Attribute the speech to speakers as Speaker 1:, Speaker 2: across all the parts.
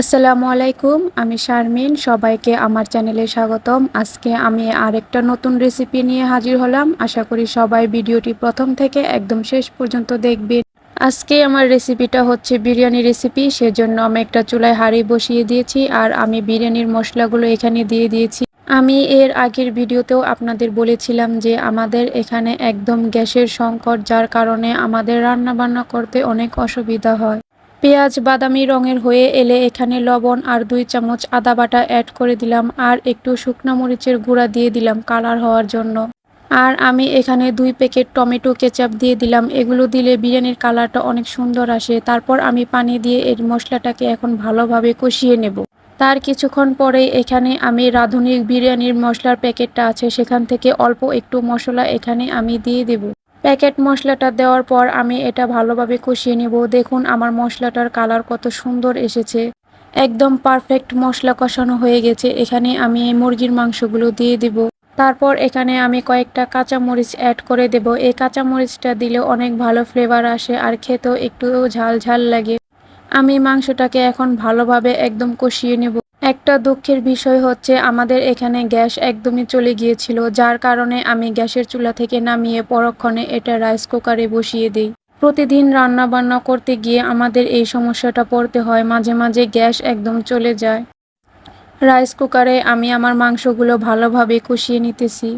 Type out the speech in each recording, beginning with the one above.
Speaker 1: আসসালামু আলাইকুম, আমি শারমিন, সবাইকে আমার চ্যানেলে স্বাগতম। আজকে আমি আরেকটা নতুন রেসিপি নিয়ে হাজির হলাম। আশা করি সবাই ভিডিওটি প্রথম থেকে একদম শেষ পর্যন্ত দেখবেন। আজকে আমার রেসিপিটা হচ্ছে বিরিয়ানি রেসিপি, সেজন্য আমি একটা চুলায় হাঁড়ি বসিয়ে দিয়েছি আর আমি বিরিয়ানির মশলাগুলো এখানে দিয়ে দিয়েছি। আমি এর আগের ভিডিওতেও আপনাদের বলেছিলাম যে আমাদের এখানে একদম গ্যাসের সংকট, যার কারণে আমাদের রান্না বান্না করতে অনেক অসুবিধা হয়। পেঁয়াজ বাদামি রঙের হয়ে এলে এখানে লবণ আর দুই চামচ আদা বাটা অ্যাড করে দিলাম আর একটু শুকনো মরিচের গুঁড়া দিয়ে দিলাম কালার হওয়ার জন্য। আর আমি এখানে দুই প্যাকেট টমেটো কেচাপ দিয়ে দিলাম। এগুলো দিলে বিরিয়ানির কালারটা অনেক সুন্দর আসে। তারপর আমি পানি দিয়ে এই মশলাটাকে এখন ভালোভাবে কষিয়ে নেব। তার কিছুক্ষণ পরে এখানে আমি রাঁধুনি বিরিয়ানির মশলার প্যাকেটটা আছে। সেখান থেকে অল্প একটু মশলা এখানে আমি দিয়ে দেব। প্যাকেট মশলাটা দেওয়ার পর আমি এটা ভালোভাবে কষিয়ে নেব। দেখুন, আমার মশলাটার কালার কত সুন্দর এসেছে। একদম পারফেক্ট মশলা কষানো হয়ে গেছে। এখানে আমি মুরগির মাংসগুলো দিয়ে দেব। তারপর এখানে আমি কয়েকটা কাঁচা মরিচ অ্যাড করে দেব। এই কাঁচা মরিচটা দিলে অনেক ভালো ফ্লেভার আসে আর খেতেও একটু ঝাল ঝাল লাগে। আমি মাংসটাকে এখন ভালোভাবে একদম কষিয়ে নেব। একটা দুঃখের বিষয় হচ্ছে আমাদের এখানে গ্যাস একদমই চলে গিয়েছিল, যার কারণে আমি গ্যাসের চুলা থেকে নামিয়ে পরক্ষণে এটা রাইস কুকারে বসিয়ে দিই। প্রতিদিন রান্না বান্না করতে গিয়ে আমাদের এই সমস্যাটা পড়তে হয়, মাঝে মাঝে গ্যাস একদম চলে যায়। রাইস কুকারে আমি আমার মাংসগুলো ভালোভাবে কষিয়ে নিতেছি।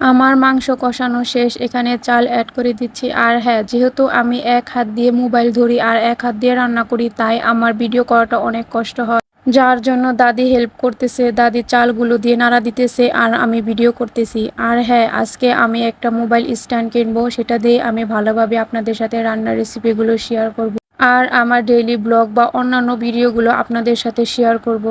Speaker 1: আমার মাংস কষানো শেষ, এখানে চাল অ্যাড করে দিচ্ছি। আর হ্যাঁ যেহেতু আমি এক হাত দিয়ে মোবাইল ধরি আর এক হাত দিয়ে রান্না করি, তাই আমার ভিডিও করাটা অনেক কষ্ট হয়। যার জন্য দাদি হেল্প করতেছে, দাদি চালগুলো দিয়ে নাড়া দিতেছে আর আমি ভিডিও করতেছি আর হ্যাঁ আজকে আমি একটা মোবাইল স্ট্যান্ড কিনবো, সেটা দিয়ে আমি ভালোভাবে আপনাদের সাথে রান্নার রেসিপিগুলো শেয়ার করব। আর আমার ডেইলি ব্লগ বা অন্যান্য ভিডিওগুলো আপনাদের সাথে শেয়ার করব।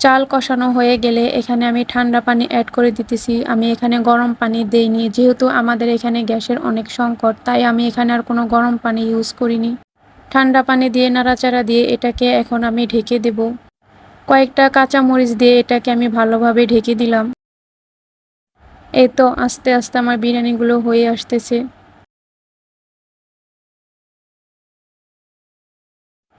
Speaker 1: চাল কষানো হয়ে গেলে এখানে আমি ঠান্ডা পানি অ্যাড করে দিতেছি আমি এখানে গরম পানি দেইনি, যেহেতু আমাদের এখানে গ্যাসের অনেক সংকট, তাই আমি এখানে আর কোনো গরম পানি ইউজ করিনি ঠান্ডা পানি দিয়ে নাড়াচাড়া দিয়ে এটাকে এখন আমি ঢেকে দেব কয়েকটা কাঁচা মরিচ দিয়ে এটাকে আমি ভালোভাবে ঢেকে দিলাম। এই তো আস্তে আস্তে আমার বিরিয়ানিগুলো হয়ে আসতেছে।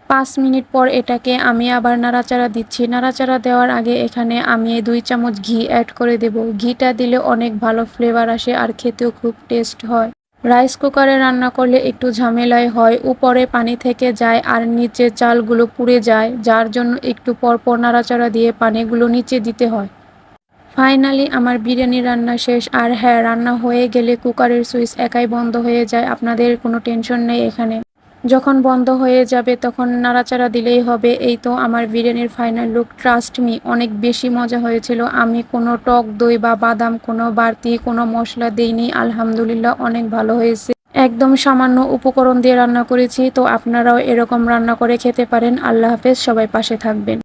Speaker 1: পাঁচ মিনিট পর এটাকে আমি আবার নাড়াচাড়া দিচ্ছি। নাড়াচাড়া দেওয়ার আগে এখানে আমি দুই চামচ ঘি অ্যাড করে দেব। ঘিটা দিলে অনেক ভালো ফ্লেভার আসে আর খেতেও খুব টেস্ট হয়। রাইস কুকারে রান্না করলে একটু ঝামেলায় হয়, উপরে পানি থেকে যায় আর নিচে চালগুলো পুড়ে যায়, যার জন্য একটু পরপর নাড়াচাড়া দিয়ে পানিগুলো নিচে দিতে হয়। ফাইনালি আমার বিরিয়ানি রান্না শেষ আর হ্যাঁ রান্না হয়ে গেলে কুকারের সুইচ একাই বন্ধ হয়ে যায়। আপনাদের কোনো টেনশন নেই এখানে। যখন বন্ধ হয়ে যাবে, তখন নাড়াচাড়া দিলেই হবে। এই তো আমার বিরিয়ানির ফাইনাল লুক ট্রাস্ট মি অনেক বেশি মজা হয়েছিল। আমি কোনো টক দই বা বাদাম, কোনো বাড়তি, কোনো মশলা দিইনি। আলহামদুলিল্লাহ, অনেক ভালো হয়েছে। একদম সামান্য উপকরণ দিয়ে রান্না করেছি। তো আপনারাও এরকম রান্না করে খেতে পারেন। আল্লাহ হাফেজ, সবাই পাশে থাকবেন।